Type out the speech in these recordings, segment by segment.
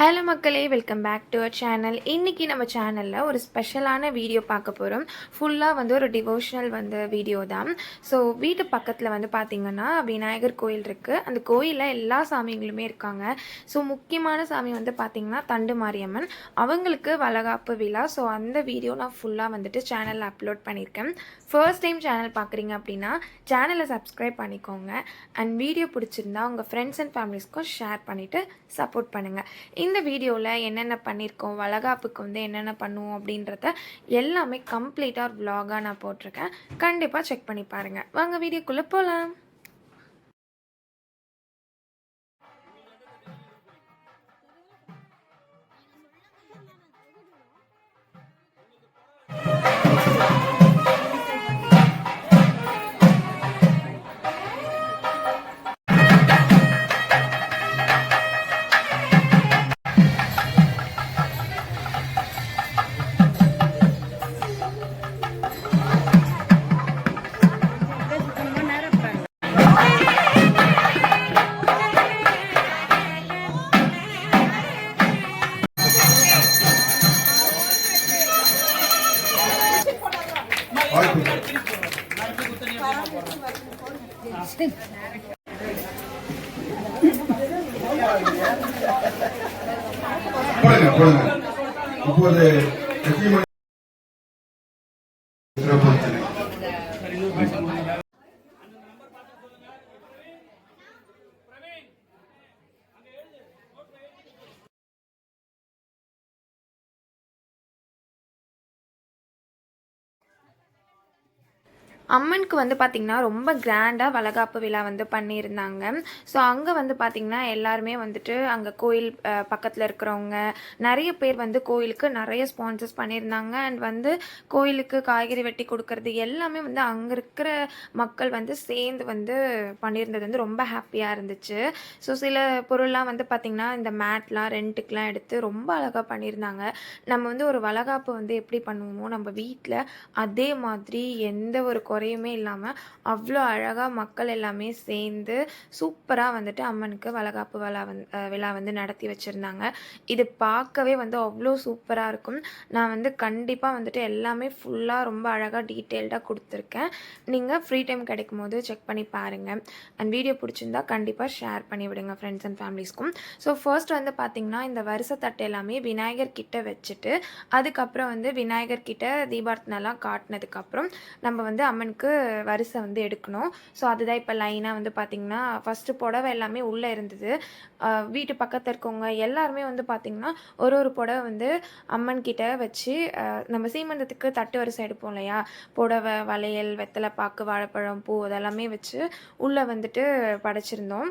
Hello மக்களே welcome back to our channel இன்றைக்கி நம்ம சேனலில் ஒரு ஸ்பெஷலான வீடியோ பார்க்க போகிறோம் ஃபுல்லாக வந்து ஒரு டிவோஷனல் வந்து வீடியோ தான். ஸோ வீட்டு பக்கத்தில் வந்து பார்த்திங்கன்னா விநாயகர் கோயில் இருக்குது அந்த கோயிலில் எல்லா சாமிகளுமே இருக்காங்க. ஸோ முக்கியமான சாமி வந்து பார்த்திங்கன்னா தண்டு மாரியம்மன். அவங்களுக்கு வளகாப்பு விழா. ஸோ அந்த வீடியோ நான் ஃபுல்லாக வந்துட்டு சேனலில் அப்லோட் பண்ணியிருக்கேன். ஃபர்ஸ்ட் டைம் சேனல் பார்க்குறீங்க அப்படின்னா சேனலை சப்ஸ்கிரைப் பண்ணிக்கோங்க. அண்ட் வீடியோ பிடிச்சிருந்தா உங்கள் ஃப்ரெண்ட்ஸ் அண்ட் ஃபேமிலிஸ்க்கும் ஷேர் பண்ணிவிட்டு சப்போர்ட் பண்ணுங்கள் இந்த வீடியோவில் என்னென்ன பண்ணியிருக்கோம் வளகாப்புக்கு வந்து என்னென்ன பண்ணுவோம் அப்படின்றத எல்லாமே கம்ப்ளீட்டாக ஒரு vlog-ஆ நான் போட்டிருக்கேன். கண்டிப்பாக செக் பண்ணி பாருங்கள் வாங்க வீடியோக்குள்ளே போகலாம் போடுங்க அம்மனுக்கு வந்து பார்த்திங்கன்னா ரொம்ப கிராண்டாக வளகாப்பு விழா வந்து பண்ணியிருந்தாங்க. ஸோ அங்கே வந்து பார்த்திங்கன்னா எல்லாருமே வந்துட்டு அங்கே கோயில் பக்கத்தில் இருக்கிறவங்க நிறைய பேர் வந்து கோயிலுக்கு நிறைய ஸ்பான்சர்ஸ் பண்ணியிருந்தாங்க. அண்ட் வந்து கோயிலுக்கு காய்கறி வெட்டி கொடுக்கறது எல்லாமே வந்து அங்கே இருக்கிற மக்கள் வந்து சேர்ந்து வந்து பண்ணியிருந்தது வந்து ரொம்ப ஹாப்பியாக இருந்துச்சு. ஸோ சில பொருள்லாம் வந்து பார்த்திங்கன்னா இந்த மேட்லாம் ரெண்ட்டுக்கெலாம் எடுத்து ரொம்ப அழகாக பண்ணியிருந்தாங்க. நம்ம வந்து ஒரு வளகாப்பு வந்து எப்படி பண்ணுவோமோ நம்ம வீட்டில் அதே மாதிரி எந்த ஒரு குறையுமே இல்லாமல் அவ்வளோ அழகாக மக்கள் எல்லாமே சேர்ந்து சூப்பராக வந்துட்டு அம்மனுக்கு வளகாப்பு விழா வந்து விழா வந்து நடத்தி வச்சுருந்தாங்க. இது பார்க்கவே வந்து அவ்வளோ சூப்பராக இருக்கும். நான் வந்து கண்டிப்பாக வந்துட்டு எல்லாமே ஃபுல்லாக ரொம்ப அழகாக டீட்டெயில்டாக கொடுத்துருக்கேன். நீங்கள் ஃப்ரீ டைம் கிடைக்கும் போது செக் பண்ணி பாருங்கள் அண்ட் வீடியோ பிடிச்சிருந்தா கண்டிப்பாக ஷேர் பண்ணி விடுங்க ஃப்ரெண்ட்ஸ் அண்ட் ஃபேமிலிஸ்க்கும் ஸோ ஃபர்ஸ்ட் வந்து பார்த்திங்கன்னா இந்த வருஷ தட்டு எல்லாமே விநாயகர் கிட்ட வச்சுட்டு அதுக்கப்புறம் வந்து விநாயகர் கிட்ட தீபார்த்தனெல்லாம் காட்டினதுக்கப்புறம் நம்ம வந்து அம்மனுக்கு வரிசை வந்து எடுக்கணும். ஸோ அதுதான் இப்போ லைனாக வந்து பார்த்திங்கன்னா ஃபஸ்ட்டு புடவை எல்லாமே உள்ளே இருந்தது. வீட்டு பக்கத்தில் இருக்கவங்க எல்லாருமே வந்து பார்த்திங்கன்னா ஒரு ஒரு புடவை வந்து அம்மன் கிட்ட வச்சு நம்ம சீமந்தத்துக்கு தட்டு வரிசை எடுப்போம் இல்லையா? புடவை வளையல் வெத்தலை பாக்கு வாழைப்பழம் பூ அதெல்லாமே வச்சு உள்ளே வந்துட்டு படைச்சிருந்தோம்.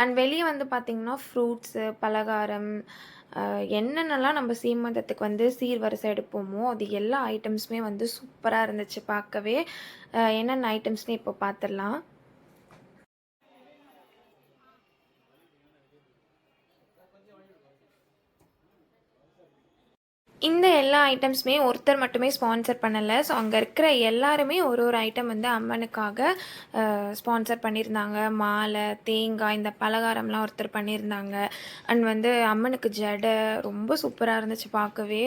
அண்ட் வெளியே வந்து பார்த்திங்கன்னா ஃப்ரூட்ஸு பலகாரம் என்னென்னலாம் நம்ம சீமந்தத்துக்கு வந்து சீர்வரிசை எடுப்போமோ அது எல்லா ஐட்டம்ஸுமே வந்து சூப்பராக இருந்துச்சு பார்க்கவே. என்னென்ன ஐட்டம்ஸ்னு இப்போ பார்த்துடலாம். இந்த எல்லா ஐட்டம்ஸுமே ஒருத்தர் மட்டுமே ஸ்பான்சர் பண்ணலை. ஸோ அங்கே இருக்கிற எல்லாருமே ஒரு ஒரு ஐட்டம் வந்து அம்மனுக்காக ஸ்பான்சர் பண்ணியிருந்தாங்க. மாலை தேங்காய் இந்த பலகாரம்லாம் ஒருத்தர் பண்ணியிருந்தாங்க. அண்ட் வந்து அம்மனுக்கு ஜடை ரொம்ப சூப்பராக இருந்துச்சு பார்க்கவே.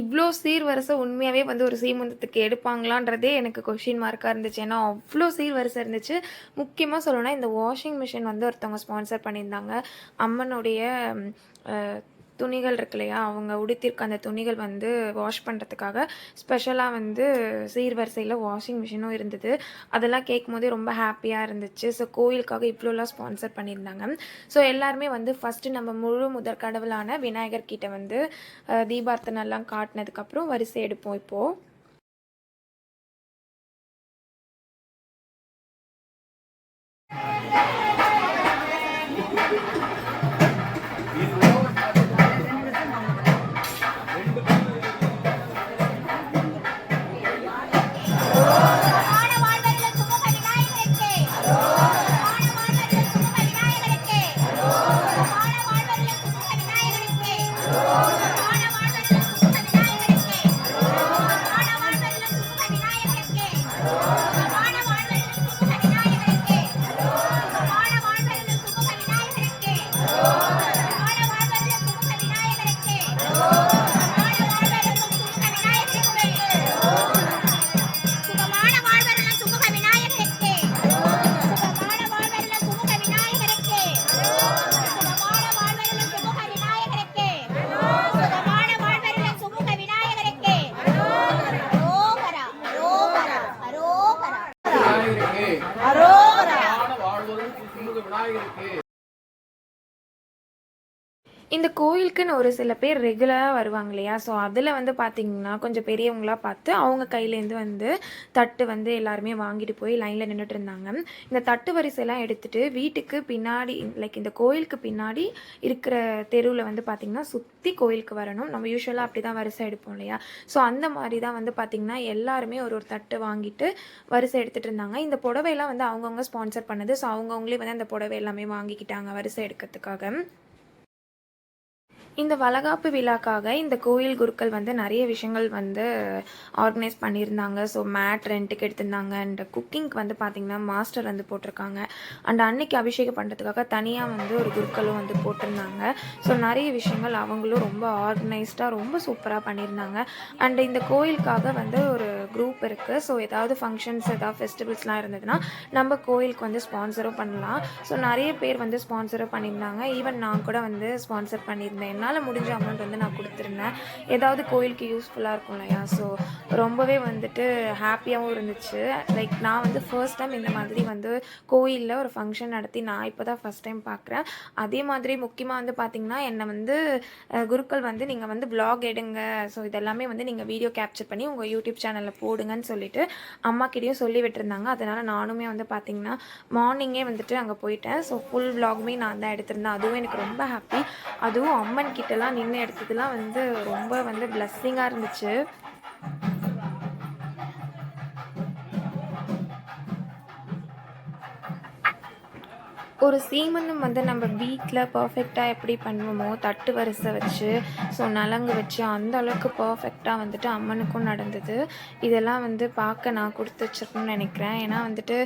இவ்வளோ சீர்வரிசை உண்மையாகவே வந்து ஒரு சீமந்தத்துக்கு எடுப்பாங்களான்றதே எனக்கு கொஷின் மார்க்காக இருந்துச்சு. ஏன்னா அவ்வளோ சீர்வரிசை இருந்துச்சு. முக்கியமாக சொல்லணும்னா இந்த வாஷிங் மிஷின் வந்து ஒருத்தவங்க ஸ்பான்சர் பண்ணியிருந்தாங்க. அம்மனுடைய துணிகள் இருக்கு இல்லையா? அவங்க உடுத்திருக்க அந்த துணிகள் வந்து வாஷ் பண்ணுறதுக்காக ஸ்பெஷலாக வந்து சீர்வரிசையில் வாஷிங் மிஷினும் இருந்தது. அதெல்லாம் கேட்கும் போதே ரொம்ப ஹாப்பியாக இருந்துச்சு. ஸோ கோயிலுக்காக இவ்வளோலாம் ஸ்பான்சர் பண்ணியிருந்தாங்க. ஸோ எல்லாருமே வந்து ஃபஸ்ட்டு நம்ம முழு முதற் கடவுளான விநாயகர் கிட்ட வந்து தீபார்த்தனெல்லாம் காட்டினதுக்கப்புறம் வரிசை எடுப்போம் இப்போது ஆன ஒரு சில பேர் ரெகுலராக வருவாங்க இல்லையா? ஸோ அதில் வந்து பார்த்திங்கன்னா கொஞ்சம் பெரியவங்களாக பார்த்து அவங்க கையிலேருந்து வந்து தட்டு வந்து எல்லாருமே வாங்கிட்டு போய் லைனில் நின்றுட்டு இருந்தாங்க. இந்த தட்டு வரிசையெல்லாம் எடுத்துகிட்டு வீட்டுக்கு பின்னாடி லைக் இந்த கோயிலுக்கு பின்னாடி இருக்கிற தெருவில் வந்து பார்த்திங்கன்னா சுற்றி கோயிலுக்கு வரணும். நம்ம யூஸ்வலாக அப்படி தான் வரிசை எடுப்போம் இல்லையா? ஸோ அந்த மாதிரி தான் வந்து பார்த்திங்கன்னா எல்லாருமே ஒரு ஒரு தட்டு வாங்கிட்டு வரிசை எடுத்துகிட்டு இருந்தாங்க. இந்த புடவையெல்லாம் வந்து அவங்கவுங்க ஸ்பான்சர் பண்ணது. ஸோ அவங்கவுங்களே வந்து அந்த புடவை எல்லாமே வாங்கிக்கிட்டாங்க வரிசை எடுக்கிறதுக்காக. இந்த வளகாப்பு விழாக்காக இந்த கோயில் குருக்கள் வந்து நிறைய விஷயங்கள் வந்து ஆர்கனைஸ் பண்ணியிருந்தாங்க. ஸோ மேட் ரெண்ட்டுக்கு எடுத்திருந்தாங்க. அண்ட் குக்கிங்க்கு வந்து பார்த்திங்கன்னா மாஸ்டர் வந்து போட்டிருக்காங்க. அண்ட் அன்னைக்கு அபிஷேகம் பண்ணுறதுக்காக தனியாக வந்து ஒரு குருக்களும் வந்து போட்டிருந்தாங்க. ஸோ நிறைய விஷயங்கள் அவங்களும் ரொம்ப ஆர்கனைஸ்டாக ரொம்ப சூப்பராக பண்ணியிருந்தாங்க. அண்ட் இந்த கோயிலுக்காக வந்து ஒரு குரூப் இருக்குது ஸோ ஏதாவது ஃபங்க்ஷன்ஸ் ஏதாவது ஃபெஸ்டிவல்ஸ்லாம் இருந்ததுன்னா நம்ம கோயிலுக்கு வந்து ஸ்பான்சரும் பண்ணலாம். ஸோ நிறைய பேர் வந்து ஸ்பான்சரும் பண்ணியிருந்தாங்க. ஈவன் நான் கூட வந்து ஸ்பான்சர் பண்ணியிருந்தேன். என்னால் முடிஞ்ச அமௌண்ட் வந்து நான் கொடுத்துருந்தேன். ஏதாவது கோயிலுக்கு யூஸ்ஃபுல்லாக இருக்கும் இல்லையா? ஸோ ரொம்பவே வந்துட்டு ஹாப்பியாகவும் இருந்துச்சு. லைக் நான் வந்து ஃபர்ஸ்ட் டைம் இந்த மாதிரி வந்து கோயிலில் ஒரு ஃபங்க்ஷன் நடத்தி நான் இப்போ தான் ஃபஸ்ட் டைம் பார்க்குறேன் அதே மாதிரி முக்கியமாக வந்து பார்த்திங்கன்னா என்னை வந்து குருக்கள் வந்து நீங்கள் வந்து ப்ளாக் எடுங்க. ஸோ இதெல்லாமே வந்து நீங்கள் வீடியோ கேப்சர் பண்ணி உங்கள் யூடியூப் சேனலில் போடுங்கன்னு சொல்லிட்டு அம்மாக்கிட்டேயும் சொல்லி விட்டுருந்தாங்க. அதனால் நானுமே வந்து பார்த்திங்கன்னா மார்னிங்கே வந்துட்டு அங்கே போயிட்டேன். ஸோ ஃபுல் vlogமே நான் தான் எடுத்திருந்தேன். அதுவும் எனக்கு ரொம்ப ஹாப்பி அதுவும் அம்மன் கிட்டலாம் நின்று எடுத்ததுலாம் வந்து ரொம்ப வந்து பிளஸ்ஸிங்காக இருந்துச்சு. ஒரு சீமனும் வந்து நம்ம வீட்டில் பர்ஃபெக்டாக எப்படி பண்ணுவோமோ தட்டு வரிசை வச்சு ஸோ நலங்கு வச்சு அந்த அளவுக்கு பர்ஃபெக்டாக வந்துட்டு அம்மனுக்கும் நடந்தது. இதெல்லாம் வந்து பார்க்க நான் கொடுத்து வச்சிருக்கணும்னு நினைக்கிறேன். ஏன்னா வந்துட்டு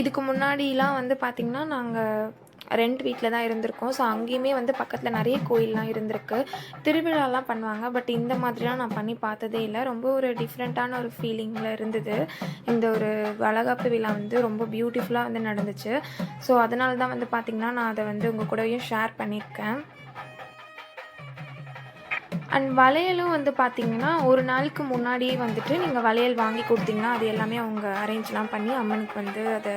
இதுக்கு முன்னாடிலாம் வந்து பார்த்திங்கன்னா நாங்கள் ரெண்ட் வீட்டில் தான் இருந்திருக்கோம். ஸோ அங்கேயுமே வந்து பக்கத்தில் நிறைய கோயிலெலாம் இருந்திருக்கு. திருவிழாலாம் பண்ணுவாங்க. பட் இந்த மாதிரிலாம் நான் பண்ணி பார்த்ததே இல்லை. ரொம்ப ஒரு டிஃப்ரெண்ட்டான ஒரு ஃபீலிங்கில் இருந்தது. இந்த ஒரு வளகாப்பு விழா வந்து ரொம்ப பியூட்டிஃபுல்லாக வந்து நடந்துச்சு. ஸோ அதனால தான் வந்து பார்த்திங்கன்னா நான் அதை வந்து உங்கள் கூடயும் ஷேர் பண்ணியிருக்கேன். அண்ட் வளையலும் வந்து பார்த்திங்கன்னா ஒரு நாளுக்கு முன்னாடியே வந்துட்டு நீங்கள் வளையல் வாங்கி கொடுத்தீங்கன்னா அது எல்லாமே அவங்க அரேஞ்ச்லாம் பண்ணி அம்மனுக்கு வந்து அதை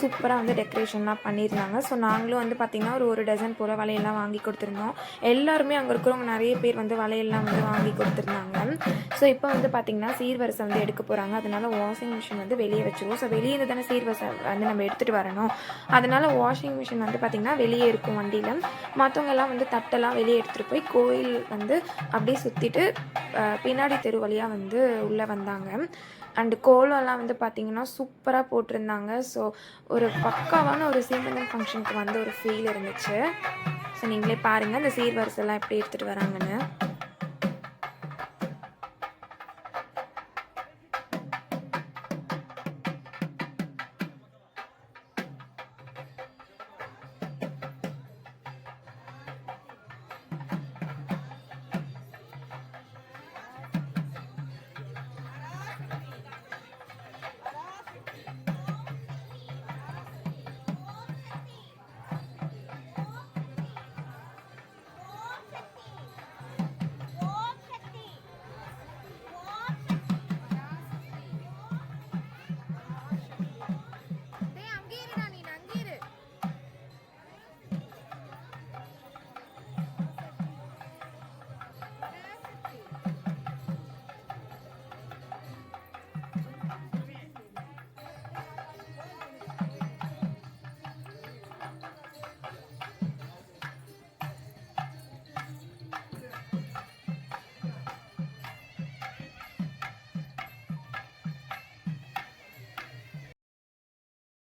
சூப்பராக வந்து டெக்கரேஷன்லாம் பண்ணியிருந்தாங்க ஸோ நாங்களும் வந்து பார்த்திங்கன்னா ஒரு ஒரு டசன் போல் வளையல்லாம் வாங்கி கொடுத்துருந்தோம். எல்லாருமே அங்கே இருக்கிறவங்க நிறைய பேர் வந்து வளையல்லாம் வந்து வாங்கி கொடுத்துருந்தாங்க. ஸோ இப்போ வந்து பார்த்திங்கன்னா சீர்வரிசை வந்து எடுக்க போகிறாங்க அதனால் வாஷிங் மிஷின் வந்து வெளியே வச்சுருவோம். ஸோ வெளியே இருந்து தானே சீர்வரிசை வந்து நம்ம எடுத்துகிட்டு வரணும். அதனால் வாஷிங் மிஷின் வந்து பார்த்திங்கன்னா வெளியே இருக்கும் வண்டியில். மற்றவங்க எல்லாம் வந்து தட்டெல்லாம் வெளியே எடுத்துகிட்டு போய் கோயில் வந்து அப்படியே சுற்றிட்டு பின்னாடி தெரு வழியாக வந்து உள்ளே வந்தாங்க. அண்டு கோலம்லாம் வந்து பார்த்திங்கன்னா சூப்பராக போட்டிருந்தாங்க. ஸோ ஒரு பக்காவான ஒரு சீமந்தம் ஃபங்க்ஷனுக்கு வந்து ஒரு ஃபீல் இருந்துச்சு. ஸோ நீங்களே பாருங்கள் அந்த சீர்வரிசைலாம் எப்படி எடுத்துகிட்டு வராங்கன்னு.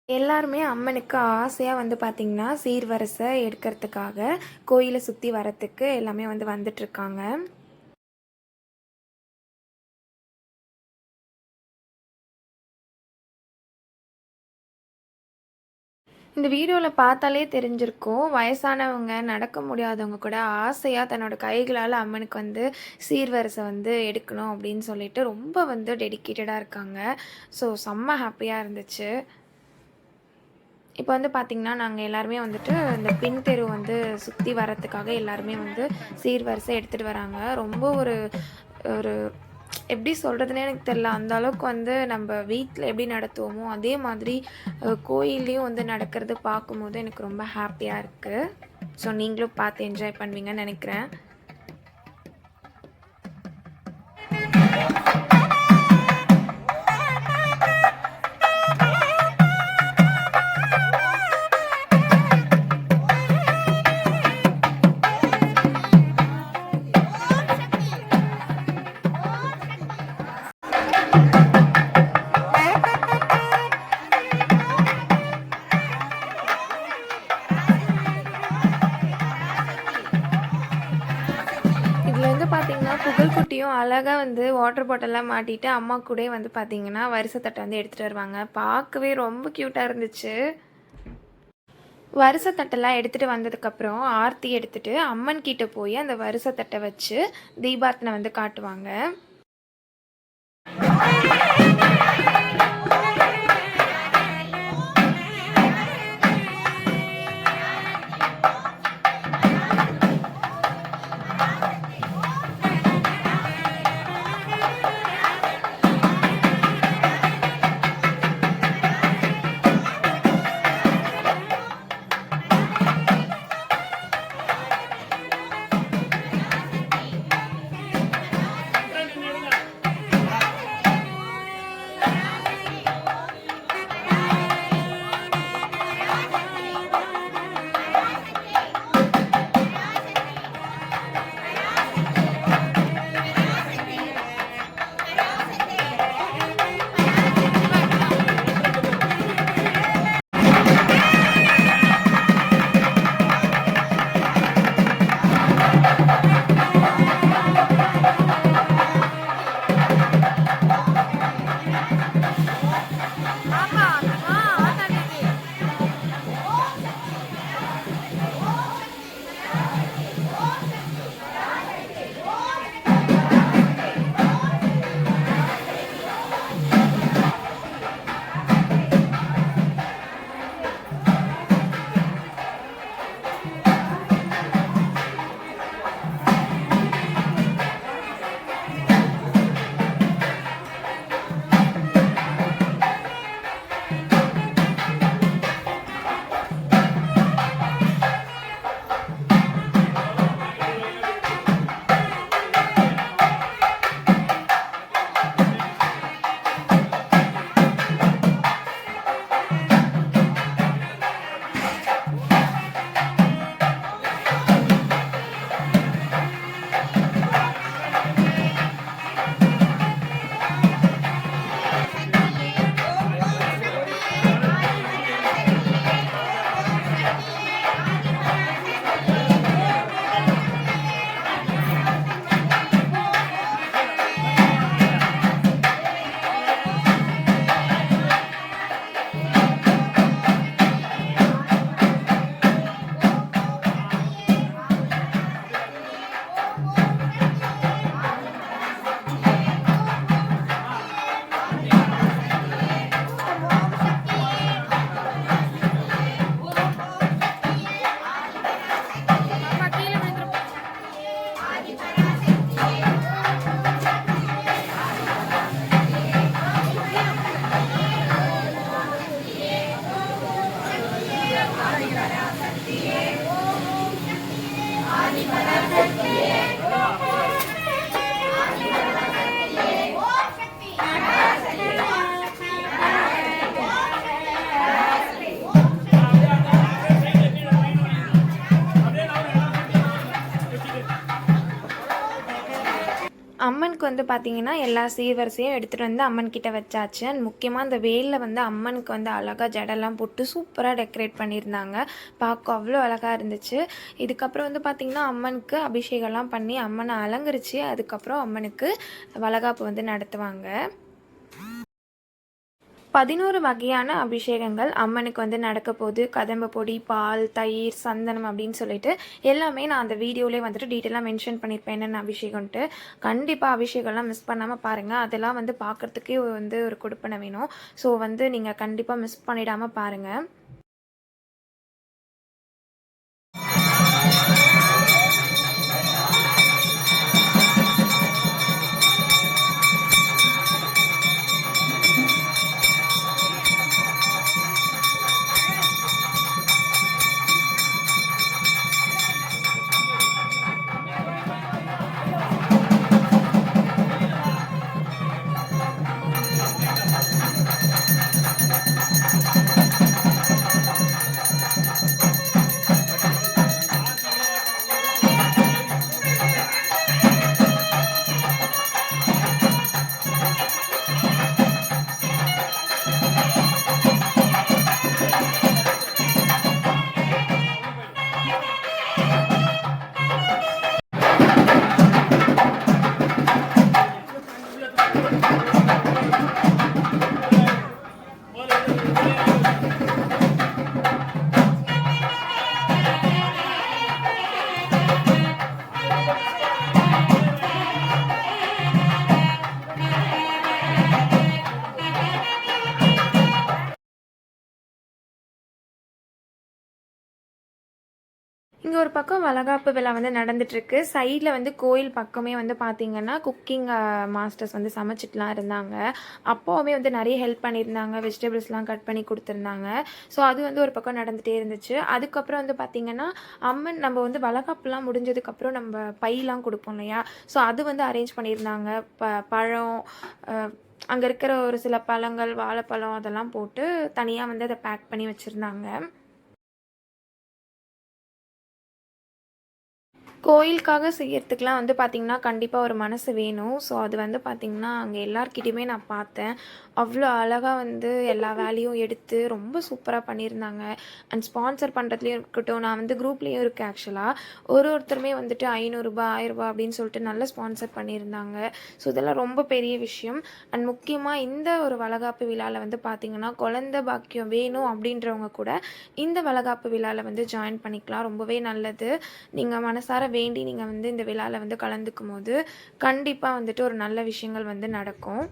எல்லாருமே அம்மனுக்கு ஆசையாக வந்து பார்த்திங்கன்னா சீர்வரிசை எடுக்கிறதுக்காக கோயிலை சுற்றி வரத்துக்கு எல்லாமே வந்து வந்துட்டுருக்காங்க இந்த வீடியோவில் பார்த்தாலே தெரிஞ்சிருக்கும். வயசானவங்க நடக்க முடியாதவங்க கூட ஆசையாக தன்னோட கைகளால் அம்மனுக்கு வந்து சீர்வரிசை வந்து எடுக்கணும் அப்படின்னு சொல்லிட்டு ரொம்ப வந்து டெடிக்கேட்டடாக இருக்காங்க. ஸோ செம்ம ஹாப்பியாக இருந்துச்சு. இப்போ வந்து பார்த்திங்கன்னா நாங்கள் எல்லாருமே வந்துட்டு இந்த பின் தெரு வந்து சுற்றி வரத்துக்காக எல்லாருமே வந்து சீர்வரிசை எடுத்துகிட்டு வராங்க. ரொம்ப ஒரு ஒரு எப்படி சொல்கிறதுனே எனக்கு தெரில அந்த அளவுக்கு வந்து நம்ம வீட்டில் எப்படி நடத்துவோமோ அதே மாதிரி கோயில்லையும் வந்து நடக்கிறது பார்க்கும்போது எனக்கு ரொம்ப ஹாப்பியாக இருக்குது ஸோ நீங்களும் பார்த்து என்ஜாய் பண்ணுவீங்கன்னு நினைக்கிறேன். அழகாக வந்து வாட்டர் பாட்டிலாம் மாட்டிட்டு அம்மா கூடயே வந்து பார்த்தீங்கன்னா வருஷத்தட்டை வந்து எடுத்துகிட்டு வருவாங்க. பார்க்கவே ரொம்ப க்யூட்டாக இருந்துச்சு. வருஷத்தட்டெல்லாம் எடுத்துகிட்டு வந்ததுக்கப்புறம் ஆர்த்தி எடுத்துகிட்டு அம்மன் கிட்டே போய் அந்த வருஷத்தட்டை வச்சு தீபார்த்தனை வந்து காட்டுவாங்க. பார்த்தீங்கன்னா எல்லா சீவரிசையும் எடுத்துகிட்டு வந்து அம்மன் கிட்ட வச்சாச்சு. அண்ட் முக்கியமாக அந்த வேலில் வந்து அம்மனுக்கு வந்து அழகாக ஜடெல்லாம் போட்டு சூப்பராக டெக்கரேட் பண்ணியிருந்தாங்க. பார்க்க அவ்வளோ அழகாக இருந்துச்சு. இதுக்கப்புறம் வந்து பார்த்திங்கன்னா அம்மனுக்கு அபிஷேகம்லாம் பண்ணி அம்மனை அலங்கரித்து அதுக்கப்புறம் அம்மனுக்கு வளகாப்பு வந்து நடத்துவாங்க. பதினோரு வகையான அபிஷேகங்கள் அம்மனுக்கு வந்து நடக்க போகுது. கதம்ப பொடி பால் தயிர் சந்தனம் அப்படின்னு சொல்லிட்டு எல்லாமே நான் அந்த வீடியோலேயே வந்துட்டு டீட்டெயிலாக மென்ஷன் பண்ணியிருப்பேன் என்னென்ன அபிஷேகம்ன்ட்டு. கண்டிப்பாக அபிஷேகம்லாம் மிஸ் பண்ணாமல் பாருங்கள் அதெல்லாம் வந்து பார்க்குறதுக்கே வந்து ஒரு கொடுப்பனை வேணும். ஸோ வந்து நீங்கள் கண்டிப்பாக மிஸ் பண்ணிடாமல் பாருங்கள் பக்கம் வளகாப்பு விழா வந்து நடந்துட்டுருக்கு. சைடில் வந்து கோயில் பக்கமே வந்து பார்த்திங்கன்னா குக்கிங் மாஸ்டர்ஸ் வந்து சமைச்சிட்டுலாம் இருந்தாங்க. அப்போவுமே வந்து நிறைய ஹெல்ப் பண்ணியிருந்தாங்க. வெஜிடபிள்ஸ்லாம் கட் பண்ணி கொடுத்துருந்தாங்க. ஸோ அது வந்து ஒரு பக்கம் நடந்துகிட்டே இருந்துச்சு. அதுக்கப்புறம் வந்து பார்த்திங்கன்னா அம்மன் நம்ம வந்து வளகாப்புலாம் முடிஞ்சதுக்கப்புறம் நம்ம பையெலாம் கொடுப்போம் இல்லையா? ஸோ அது வந்து அரேஞ்ச் பண்ணியிருந்தாங்க. ப பழம் அங்கே இருக்கிற ஒரு சில பழங்கள் வாழைப்பழம் அதெல்லாம் போட்டு தனியாக வந்து அதை பேக் பண்ணி வச்சுருந்தாங்க. கோயிலுக்காக செய்யறதுக்குலாம் வந்து பார்த்திங்கன்னா கண்டிப்பாக ஒரு மனசு வேணும். ஸோ அது வந்து பார்த்திங்கன்னா அங்கே எல்லாருக்கிட்டையுமே நான் பார்த்தேன் அவ்வளோ அழகாக வந்து எல்லா வேலையும் எடுத்து ரொம்ப சூப்பராக பண்ணியிருந்தாங்க. அண்ட் ஸ்பான்சர் பண்ணுறதுலையும் இருக்கட்டும் நான் வந்து குரூப்லேயும் இருக்கேன் ஆக்சுவலாக ஒரு ஒருத்தருமே வந்துட்டு ஐநூறுரூபா ஆயிரரூபா அப்படின்னு சொல்லிட்டு நல்ல ஸ்பான்சர் பண்ணியிருந்தாங்க. ஸோ இதெல்லாம் ரொம்ப பெரிய விஷயம். அண்ட் முக்கியமாக இந்த ஒரு வளகாப்பு விழாவில் வந்து பார்த்திங்கன்னா குழந்த பாக்கியம் வேணும் அப்படின்றவங்க கூட இந்த வளகாப்பு விழாவில் வந்து ஜாயின் பண்ணிக்கலாம். ரொம்பவே நல்லது. நீங்கள் மனசார வேண்டி நீங்கள் வந்து இந்த விழாவில் வந்து கலந்துக்கும் போது கண்டிப்பாக வந்துட்டு ஒரு நல்ல விஷயங்கள் வந்து நடக்கும்.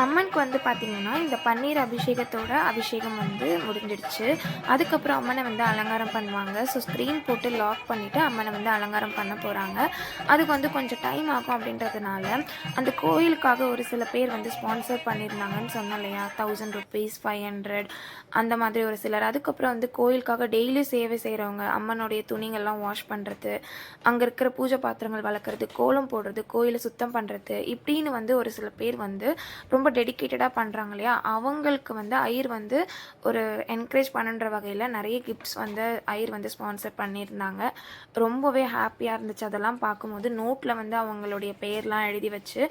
அம்மனுக்கு வந்து பார்த்திங்கன்னா இந்த பன்னீர் அபிஷேகத்தோட அபிஷேகம் வந்து முடிஞ்சிடுச்சு. அதுக்கப்புறம் அம்மனை வந்து அலங்காரம் பண்ணுவாங்க. ஸோ ஸ்க்ரீன் போட்டு லாக் பண்ணிவிட்டு அம்மனை வந்து அலங்காரம் பண்ண போகிறாங்க அதுக்கு வந்து கொஞ்சம் டைம் ஆகும் அப்படின்றதுனால அந்த கோயிலுக்காக ஒரு சில பேர் வந்து ஸ்பான்சர் பண்ணியிருந்தாங்கன்னு சொன்னோம் இல்லையா? தௌசண்ட் ருபீஸ் ஃபைவ் ஹண்ட்ரட் அந்த மாதிரி ஒரு சிலர். அதுக்கப்புறம் வந்து கோயிலுக்காக டெய்லி சேவை செய்கிறவங்க அம்மனுடைய துணிங்கள்லாம் வாஷ் பண்ணுறது அங்கே இருக்கிற பூஜை பாத்திரங்கள் வளர்க்குறது கோலம் போடுறது கோயிலை சுத்தம் பண்ணுறது இப்படின்னு வந்து ஒரு சில பேர் வந்து ரொம்ப டெடிக்கேட்டடாக பண்ணுறாங்க இல்லையா? அவங்களுக்கு வந்து ஐயர் வந்து ஒரு என்கரேஜ் பண்ணுன்ற வகையில் நிறைய கிஃப்ட்ஸ் வந்து ஐயர் வந்து ஸ்பான்சர் பண்ணியிருந்தாங்க. ரொம்பவே ஹாப்பியாக இருந்துச்சு. அதெல்லாம் பார்க்கும்போது நோட்டில் வந்து அவங்களுடைய பேர்லாம் எழுதி வச்சு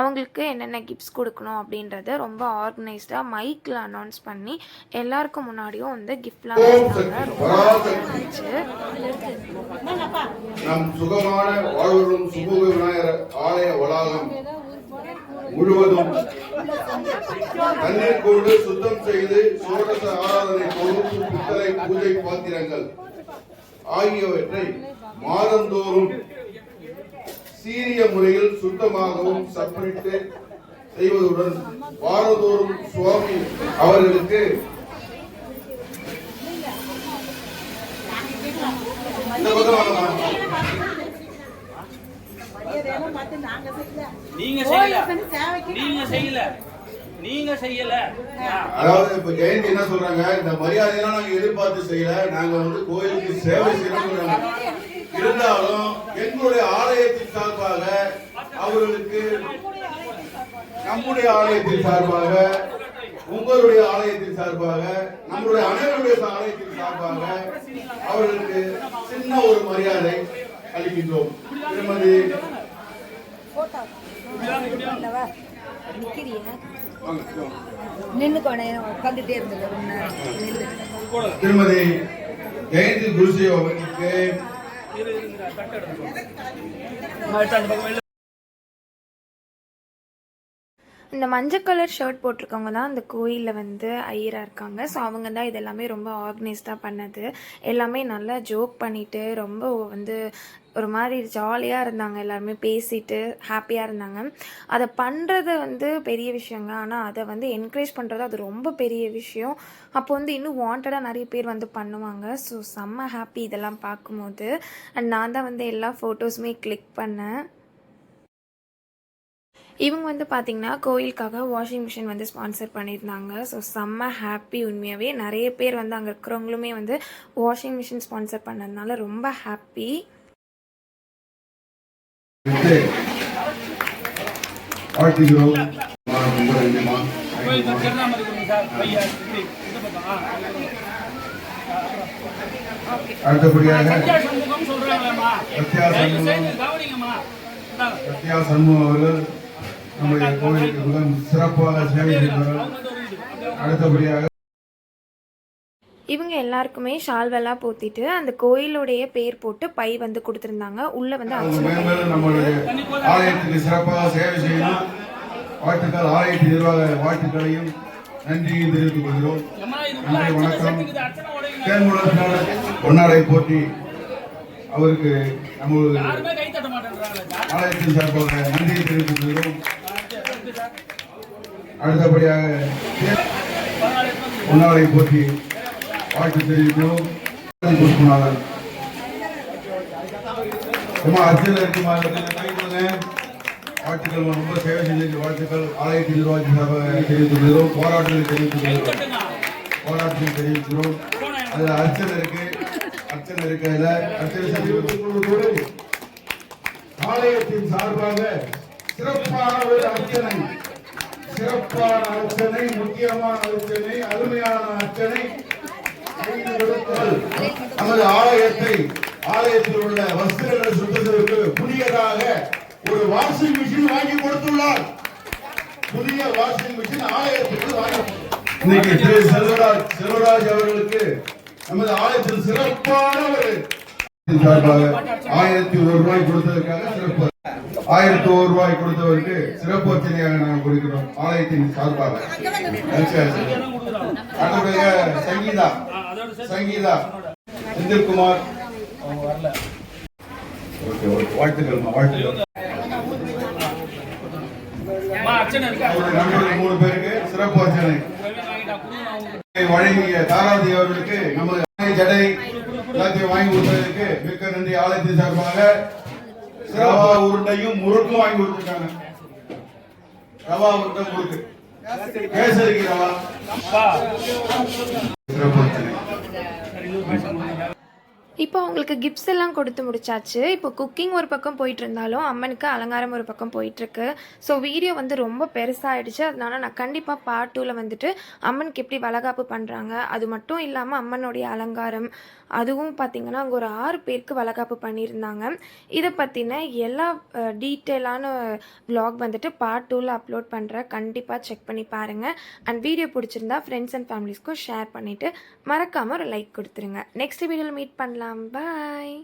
அவங்களுக்கு என்னென்ன கிஃப்ட்ஸ் கொடுக்கணும் அப்படின்றத ரொம்ப ஆர்கனைஸ்டாக மைக்கில் அனௌன்ஸ் பண்ணி எல்லாருக்கும் முன்னாடியும் வந்து கிஃப்ட்லாம் கொடுத்தாங்க. ரொம்ப இருந்துச்சு நம் சுகமான வாழ்வரும் சுபுக விநாயகர் ஆலய வளாகம் முழுவதும் தண்ணீர் கொண்டு சுத்தம் செய்து சோடச ஆராதனை தொகுப்பு பித்தளை பூஜை பாத்திரங்கள் ஆகியவற்றை மாதந்தோறும் சீரிய முறையில் சுத்தமாகவும் சப்பரிட்டு செய்வதுடன் வாரந்தோறும் சுவாமி அவர்களுக்கு இந்த நீங்க செய்யல. நீங்க செய்யல. நீங்க செய்யல. அதாவது இப்ப ஜெயந்தி என்ன சொல்றாங்க? இந்த மரியாதையெல்லாம் நாங்க எதிர்பார்த்து செய்யல. நாங்க வந்து கோயிலுக்கு சேவை செய்யணும் இருந்தாலும் எங்களுடைய ஆலயத்தின் சார்பாக அவர்களுக்கு நம்முடைய ஆலயத்தின் சார்பாக உங்களுடைய ஆலயத்தின் சார்பாக நம்முடைய அனைவருடைய ஆலயத்தின் சார்பாக அவர்களுக்கு சின்ன ஒரு மரியாதை அளிக்கின்றோம். திருமதி வாங்க, வாங்க. நின்னுக்கோனே உட்காந்துட்டே இருந்தது திருமதி ஜெயந்தி குருசி அவர்களுக்கு இந்த மஞ்சள் கலர் ஷர்ட் போட்டிருக்கவங்க தான் அந்த கோயிலில் வந்து ஐயராக இருக்காங்க. ஸோ அவங்க தான் இது எல்லாமே ரொம்ப ஆர்கனைஸ்டாக பண்ணது. எல்லாமே நல்லா ஜோக் பண்ணிட்டு ரொம்ப வந்து ஒரு மாதிரி ஜாலியாக இருந்தாங்க. எல்லாருமே பேசிட்டு ஹாப்பியாக இருந்தாங்க. அதை பண்ணுறது வந்து பெரிய விஷயங்க. ஆனால் அதை வந்து என்கரேஜ் பண்ணுறது அது ரொம்ப பெரிய விஷயம். அப்போ வந்து இன்னும் வாண்டடாக நிறைய பேர் வந்து பண்ணுவாங்க. ஸோ செம்ம ஹாப்பி இதெல்லாம் பார்க்கும்போது. அண்ட் நான் தான் வந்து எல்லா ஃபோட்டோஸுமே கிளிக் பண்ணேன். இவங்க வந்து பார்த்திங்கன்னா கோயிலுக்காக வாஷிங் மிஷின் வந்து ஸ்பான்சர் பண்ணியிருந்தாங்க. ஸோ செம்ம ஹாப்பி உண்மையாகவே நிறைய பேர் வந்து அங்கே இருக்கிறவங்களுமே வந்து வாஷிங் மிஷின் ஸ்பான்சர் பண்ணதுனால ரொம்ப ஹாப்பி. அடுத்தபடியாக சண்முகம் அவர்கள் நம்முடைய கோயிலுக்கு மிக சிறப்பாக சேவை. அப்படியே அடுத்தபடியாக இவங்க எல்லாருக்குமே ஷால்வெல்லாம் போத்திட்டு அந்த கோயிலுடைய பேர் போட்டு பை வந்து கொடுத்துருந்தாங்க. உள்ளே வந்து நம்மளுடைய ஆலயத்துக்கு சிறப்பாக சேவை செய்யணும் வாழ்த்துக்கள் ஆலயத்தின் நிர்வாக வாழ்த்துக்களையும் நன்றியும் தெரிவித்துக் கொள்கிறோம். நன்றி வணக்கம். பொன்னாடை போட்டி அவருக்கு நம்மளுடைய யாருமே கை தட்ட மாட்டேன்றாங்களே ஆலயத்தின் சார்பாக நன்றியை தெரிவித்துக் கொள்கிறோம். அடுத்தபடியாக முன்னாளை போட்டி வாழ்த்து தெரிவிக்கிறோம். சும்மா அர்ச்சனை இருக்குமா வாழ்த்துக்கள் ரொம்ப சேவை செஞ்சு வாழ்த்துக்கள். ஆலயத்தின் நிர்வாகி சார்பாக தெரிவித்துக் கொள்கிறோம் போராட்டங்களை போராட்டத்தில் தெரிவிக்கிறோம் அதில் அர்ச்சனை இருக்கு. அர்ச்சனை இருக்கு அதில். அர்ச்சனை ஆலயத்தின் சார்பாக சிறப்பான ஒரு அர்ச்சனை. சிறப்பான அர்ச்சனை முக்கியமான அர்ச்சனை அருமையான அர்ச்சனை நமது ஆலயத்தை ஆலயத்தில் உள்ள வஸ்திரங்கள் சுத்தத்திற்கு புதியதாக ஒரு வாஷிங் மிஷின் வாங்கி கொடுத்துள்ளார். புதிய வாஷிங் மிஷின் ஆலயத்துக்கு வாங்கி இன்னைக்கு திரு செல்வராஜ் செல்வராஜ் அவர்களுக்கு நமது ஆலயத்தில் சிறப்பான ஒரு சார்பாக ஆயிரத்தி ஒரு ரூபாய் கொடுத்ததற்காக சிறப்பு. ஆயிரத்தி ஒரு ரூபாய் கொடுத்தவருக்கு சிறப்பு அர்ச்சனையாக நாங்கள் கொடுக்கிறோம். ஆலயத்தின் சார்பாக. அடுத்தபடியாக சங்கீதா. சங்கீதா. செந்தில்குமார். வாழ்த்துக்கள் நண்பர்கள் மூணு பேருக்கு சிறப்பு அவங்க வழங்கிய தாராதி அவர்களுக்கு நமது ஜடை எல்லாத்தையும் வாங்கி கொடுத்ததற்கு மிக்க நன்றி. ஆலயத்தின் சார்பாக ரவா உருண்டையும் முறுக்கும் வாங்கி கொடுத்துருக்காங்க. ரவா உருண்டை முறுக்கு. கேசரிக்கு ரவா இப்போ அவங்களுக்கு கிஃப்ட்ஸ் எல்லாம் கொடுத்து முடிச்சாச்சு. இப்போ குக்கிங் ஒரு பக்கம் போயிட்டு இருந்தாலும் அம்மனுக்கு அலங்காரம் ஒரு பக்கம் போயிட்டுருக்கு. ஸோ வீடியோ வந்து ரொம்ப பெருசாகிடுச்சு அதனால நான் கண்டிப்பாக பார்ட் டூவில் வந்துட்டு அம்மனுக்கு எப்படி வளகாப்பு பண்ணுறாங்க அது மட்டும் இல்லாமல் அம்மனுடைய அலங்காரம் அதுவும் பார்த்திங்கன்னா அங்கே ஒரு ஆறு பேருக்கு வளகாப்பு பண்ணியிருந்தாங்க. இதை பற்றின எல்லா டீட்டெயிலான ப்ளாக் வந்துட்டு பார்ட் டூவில் அப்லோட் பண்ணுறேன் கண்டிப்பாக செக் பண்ணி பாருங்கள் அண்ட் வீடியோ பிடிச்சிருந்தா ஃப்ரெண்ட்ஸ் அண்ட் ஃபேமிலிஸ்க்கும் ஷேர் பண்ணிவிட்டு மறக்காமல் ஒரு லைக் கொடுத்துருங்க. நெக்ஸ்ட் வீடியோவில் மீட் பண்ணலாம். பாய்